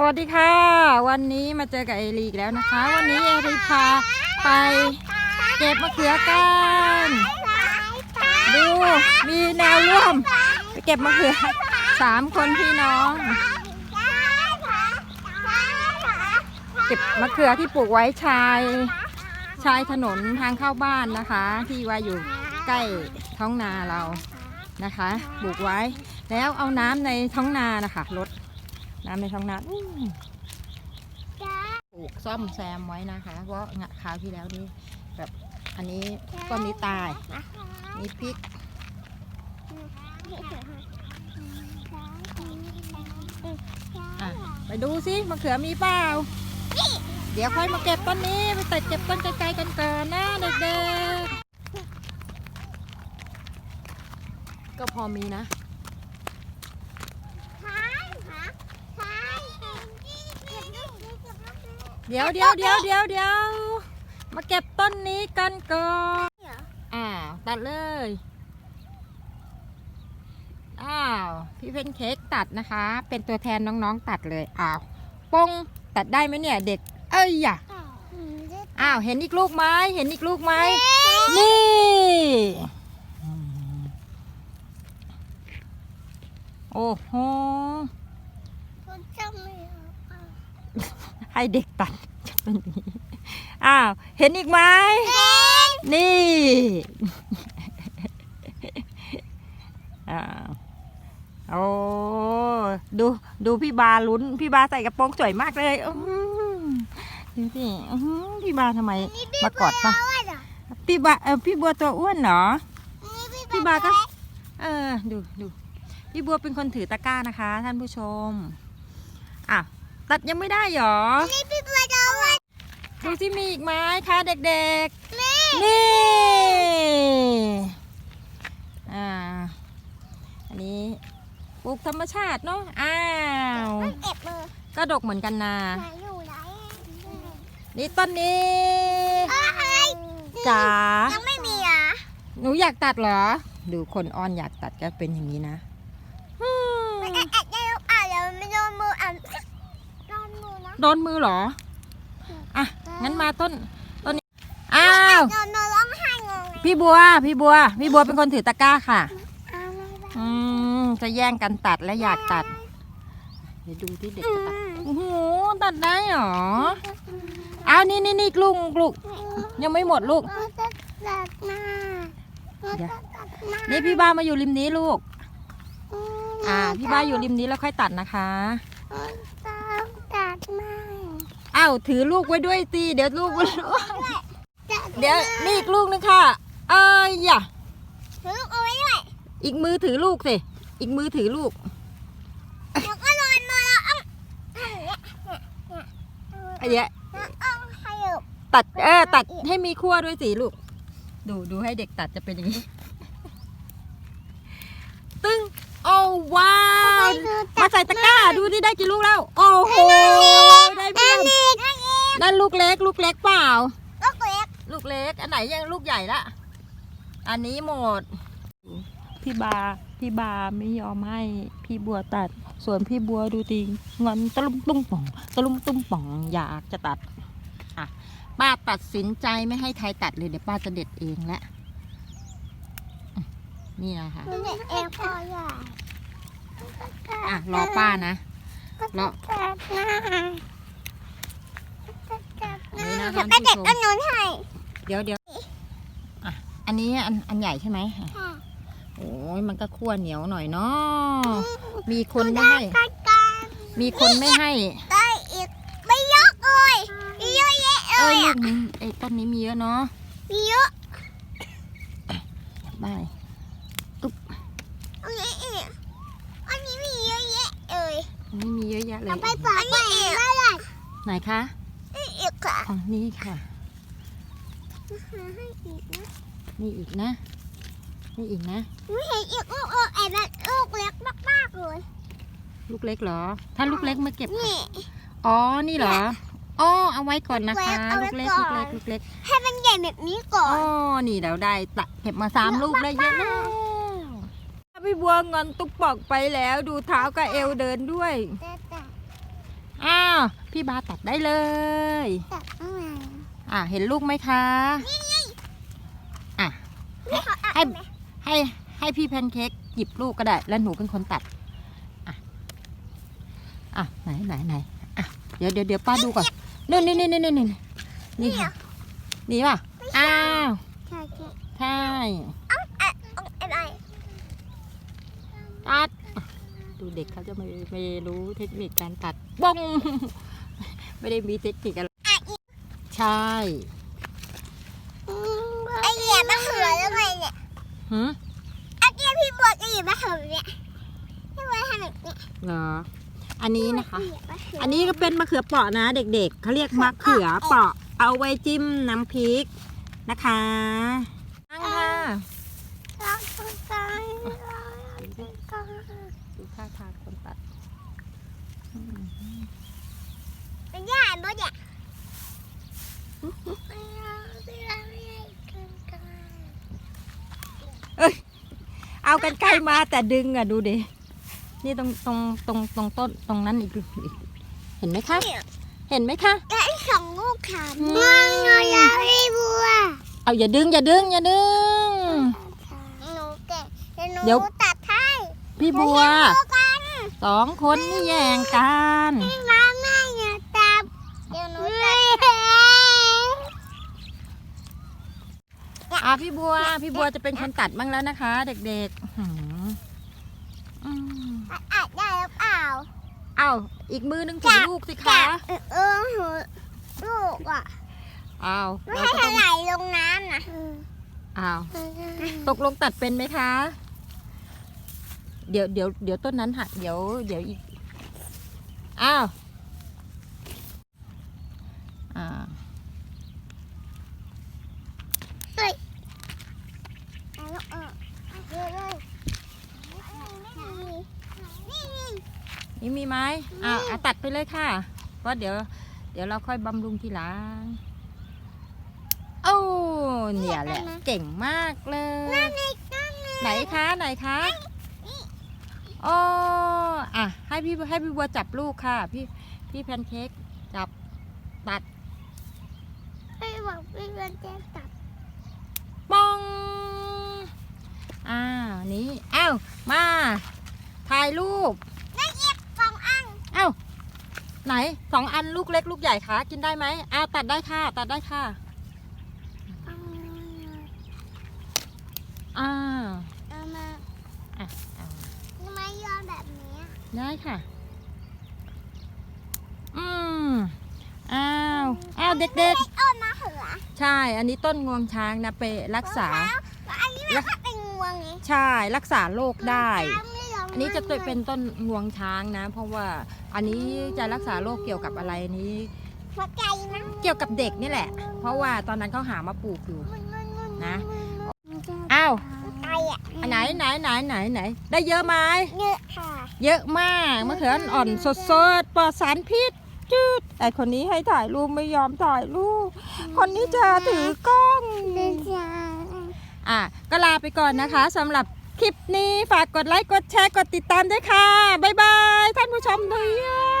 สวัสดีค่ะ วันนี้มาเจอกับเอลีอีกแล้วนะคะ วันนี้เอลีพาไปเก็บมะเขือกันดูมีแนวร่วมไปเก็บมะเขือสามคนพี่น้อง เก็บมะเขือที่ปลูกไว้ชายชายถนนทางเข้าบ้านนะคะ ที่ว่าอยู่ใกล้ท้องนาเรานะคะปลูกไว้แล้วเอาน้ำในท้องนานะคะลด น้ำในท้องนาอื้อปลูกซ่อมแซมไว้นะคะ เพราะงะคราวที่แล้วนี่แบบอันนี้ต้นนี้ตาย มีพริกไปดูสิมะเขือมีเปล่า เดี๋ยวค่อยมาเก็บต้นนี้ไปตัดเก็บต้นไกลๆกันก่อนนะเด็กๆ ก็พอมีนะ เดี๋ยวเดี๋ยวเดี๋ยวเดี๋ยวเดี๋ยวมาเก็บต้นนี้กันก่อนอ้าวตัดเลยอ้าวพี่เพนเค้กตัดนะคะ เป็นตัวแทนน้องๆตัดเลยอ้าวปงตัดได้ไหมเนี่ยเด็ก เอ้ยอย่าอ้าวเห็นอีกลูกไหมเห็นอีกลูกไหมนี่โอ้โห ให้เด็กตัดจะเป็นอย่างนี้อ้าวเห็นอีกไหมนี่อ้าวโอ้ดูดูพี่บาลุ้น พี่บาใส่กระโปรงสวยมากเลยอื้อหือดูสิอื้อหือพี่บาทำไมมากอดปะพี่บาเออพี่บัวตัวอ้วนเหรอ พี่บาก็เออดูดูพี่บัวเป็นคนถือตะกร้านะคะ ท่านผู้ชมอะ ตัดยังไม่ได้เหรอดูสิมีอีกไหมคะเด็กๆนี่ อ่า อันนี้ปลูกธรรมชาติเนาะ อ้าวก็ดกเหมือนกันนะนี่ต้นนี้จ๋า ยังไม่มีอะหนูอยากตัดเหรอ ดูคนอ้อนอยากตัดก็เป็นอย่างนี้นะอืม มันแอะได้หรือเปล่าเดี๋ยวมันโดนมืออะโดนมือนะ โดนมือเหรอ อะ งั้นมาต้น ต้นนี้ อ้าว โดนโดนร้องไห้งงไงพี่บัว พี่บัว พี่บัวเป็นคนถือตะกร้าค่ะอ้าวไม่ได้อืม จะแย่งกันตัดและอยากตัด เดี๋ยวดูที่เด็กจะตัด โอ้โห ตัดได้เหรอ อ้าว นี่นี่นี่ลูกลูก ยังไม่หมดลูกมันจะตัดหน้าเดี๋ยวตัดหน้านี่พี่บ้ามาอยู่ริมนี้ลูกอืมอ่า พี่บ้าอยู่ริมนี้แล้วค่อยตัดนะคะมันต้องตัดหน้าอ้าวถือลูกไว้ด้วยสิเดี๋ยวลูกมันร่วงตัดเดี๋ยวนี่อีกลูกนึงค่ะเอ้ยอย่าถือเอาไว้ด้วยอีกมือถือลูกสิอีกมือถือลูกแล้วก็นอนมาแล้วอ้าวอย่างเงี้ยไอ้เนี้ยแล้วอ้าวขยับตัดเออตัดให้มีขั้วด้วยสิลูก ดูดูให้เด็กตัดจะเป็นอย่างนี้ ตึ้งโอ้ว้าวมาใส่ตะกร้าดูที่ได้กี่ลูกแล้ว โอ้โหได้เพียบ นั่นลูกเล็ก ลูกเล็กเปล่าก็เล็ก ลูกเล็ก อันไหนยังลูกใหญ่ละ อันนี้หมด พี่บา พี่บาไม่ยอมให้พี่บัวตัด ส่วนพี่บัวดูดีงอนตะลุมตุ้มป่องตะลุมตุ้มป่องอยากจะตัดอะป้าตัดสินใจไม่ให้ใครตัดเลยเดี๋ยวป้าจะเด็ดเองแหละอืมนี่นะคะมันเด็กเอฟพอใหญ่อะรอป้านะรอ ตัดหน้าตัดหนี่น้านะจะท่านไปผู้ชมเด็กก็นุนให้เดี๋ยวเดี๋ยวอะอันนี้อันอันใหญ่ใช่ไหมอะค่ะโอ้ยมันก็คั่วเหนียวหน่อยเนาะมีคนไม่ให้กันกันมีคนไม่ให้ ได้อีกไม่เยอะเลยมีเยอะแยะเอเลยลูอะกนี้ไอ้ต้นนี้มีเยอะเนาะมีเยอะได้อันนี้อีกอันนี้มีเยอะแยะเลยอันนี้มีเยอะแยะเลย เอาไปฝากไว้อีกได้เลยไหนคะ อีกค่ะอ๋อนี่ค่ะให้อีกนะนี่อีกนะ นี่อีกนะไม่เห็นอีกลูกเออไอ้แบบลูกเล็กมากๆเลย ลูกเล็กเหรอ ถ้าลูกเล็กมาเก็บ นี่ อ๋อ นี่เหรอ อ๋อ เอาไว้ก่อนนะคะเอาไว้ลูกเล็กก่ลูอกนเล็ก ลูกเล็ก ให้มันใหญ่แบบนี้ก่ออ๋อนนี่เราได้ตะเก็บมาสามลูกได้เยอะแล้วพี่บัวงอนตุ๊กปอกไปแล้ว ดูเท้ากับเอวเดินด้วยแต่แต่อ้าว พี่บาตัดได้เลย ตัดอะไรอะเห็นลูกไหมคะ อะพี่ขออัดให้ ไหมให้ให้พี่แพนเค้กหยิบลูกก็ได้ แล้วหนูเป็นคนตัด อะ อะ ไหนไหนไหนอะ เดี๋ยวเดี๋ยวเดี๋ยวป้าดูก่อนนี่นี่นี่นี่นี่นี่นี่ค่ะนี่ป่ะ อ้าว ใช่ใช่ใช่ เอ้าอะเอาไอ้ใบตัดอะดูเด็กเขาจะไม่ไม่รู้เทคนิคการตัดบ้อง ไม่ได้มีเทคนิคอะไรอะอีกใช่ไอ้เหยียบมะเขือแล้วไงเนี่ยหืมไอ้เกี้ยพี่บัวจะเหยียบมะเขือแบบเนี่ยพี่บัวทำแบบเนี้ยเหรออันนี้นะคะเหยียบมะเขืออันนี้ก็เป็นมะเขือเปราะนะ เด็กๆเขาเรียกมะเขือเปราะ เอาไว้จิ้มน้ำพริกนะคะนั่งค่ะ รักกันกันรักกัน ดูท่าทางคนตัดอืม เป็นย่าบ่เนี่ยไม่เอาไม่เอาไม่เอากันกันเอากันไกลมาแต่ดึงอะดูดิ นี่ตรงตรงตรงตรงต้นตรงนั้นอีกอีกเห็นไหมคะเนี่ยเห็นไหมคะและไอ้สองลูกขาอืมมองหน่อยอะพี่บัว เอาอย่าดึงอย่าดึงอย่าดึง หนูเก่งเดี๋ยวหเดี๋ยวนูตัดให้พี่บัวเดี๋ยดูกันสองคนนี่แย่งกัน พี่มาแม่อย่าตัดเดี๋ยวหนูตัดให้ อะพี่บัว พี่บัวจะเป็นคนตัดบ้างแล้วนะคะ เด็กๆหืมอืมอัดได้หรือเปล่าเอาอีกมือนึงถือลูกสิคะเออเออหนูลูกอะเอาไม่เราให้ก็ถต้องลายลงน้ำนะเอาตกลงตัดเป็นไหมคะ เดี๋ยวเดี๋ยวเดี๋ยวต้นนั้นหักเดี๋ยวเดี๋ยวอีกอ้าวอ่า เอาลูกเออเยอะเลย นี่มีไหมอ่าอะตัดไปเลยค่ะ เพราะเดี๋ยว เดี๋ยวเราค่อยบำรุงทีหลังโอ้เนี่ยแหละ เก่งมากเลย ไหนคะ ไหนคะโอ้อะ ให้พี่ให้พี่บัวจับลูกค่ะ พี่พี่แพนเค้กจับตัด พี่บอกพี่เป็นแจ้งตัด ปองอ้าวนี้อ้าวมา ถ่ายรูปนั่นเอียบสองอันอ้าวไหนสองอันลูกเล็กลูกใหญ่คะกินได้ไหมอ้าวตัดได้ค่ะ ตัดได้ค่ะ อ้าวเอามาอะเอาทำไมยอมแบบนี้อะได้ค่ะ อืมอ้าว อ้าว เด็กไม่ได้อ้นมาเหรอๆใช่ อันนี้ต้นงวงช้างนะไปรักษา แล้วอันนี้มันก็เป็นงวงไง ใช่รักษาโรคได้ไม่ยมอันนี้จะเป็นต้นงวงช้างนะ เพราะว่าอันนี้จะรักษาโรคเกี่ยวกับอะไรอันนี้ หัวใจนะเกี่ยวกับเด็กนี่แหละ เพราะว่าตอนนั้นเขาหามาปลูกอยู่มันมันมันนะมันอ้าวไตอะอันไหนไหนไหนไหนไหนได้เยอะไหมเยอะค่ะเยอะมากมะเขืออ่อนสดๆปลอดสารพิษจืดไอคนนี้ให้ถ่ายรูปไม่ยอมถ่ายรูปคนนี้จะถือกล้องเดินช้า อะก็ลาไปก่อนนะคะสำหรับคลิปนี้ฝากกดไลค์กดแชร์กดติดตามด้วยค่ะ บ๊ายบาย ท่านผู้ชมด้วย